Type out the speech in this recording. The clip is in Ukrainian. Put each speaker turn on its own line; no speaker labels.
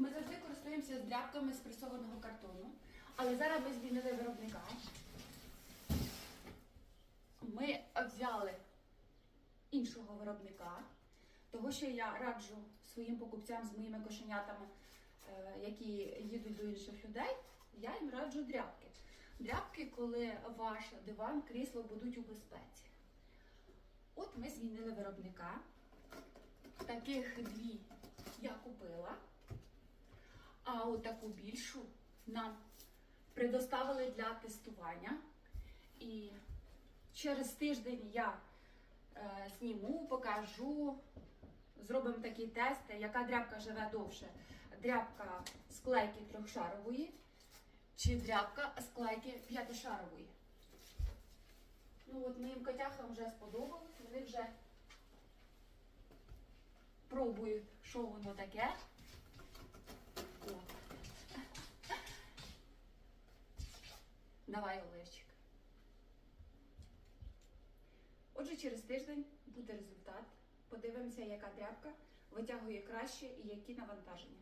Ми завжди користуємося з дряпками з пресованого картону, але зараз ми змінили виробника. Ми взяли іншого виробника, того, що я раджу своїм покупцям з моїми кошенятами, е, які їдуть до інших людей, я їм раджу дряпки. Дряпки, коли ваш диван, крісло будуть у безпеці. От ми змінили виробника. Таких дві я купила. А от таку більшу нам предоставили для тестування. І через тиждень я е, зніму, покажу, зробимо такий тест, яка дряпка живе довше. Дряпка склейки трьохшарової чи дряпка склейки п'ятишарової. Ну от моїм котяхам вже сподобалось, вони вже пробують, що воно таке. Давай, Олежчик. Отже, через тиждень буде результат. Подивимося, яка тряпка витягує краще і які навантаження.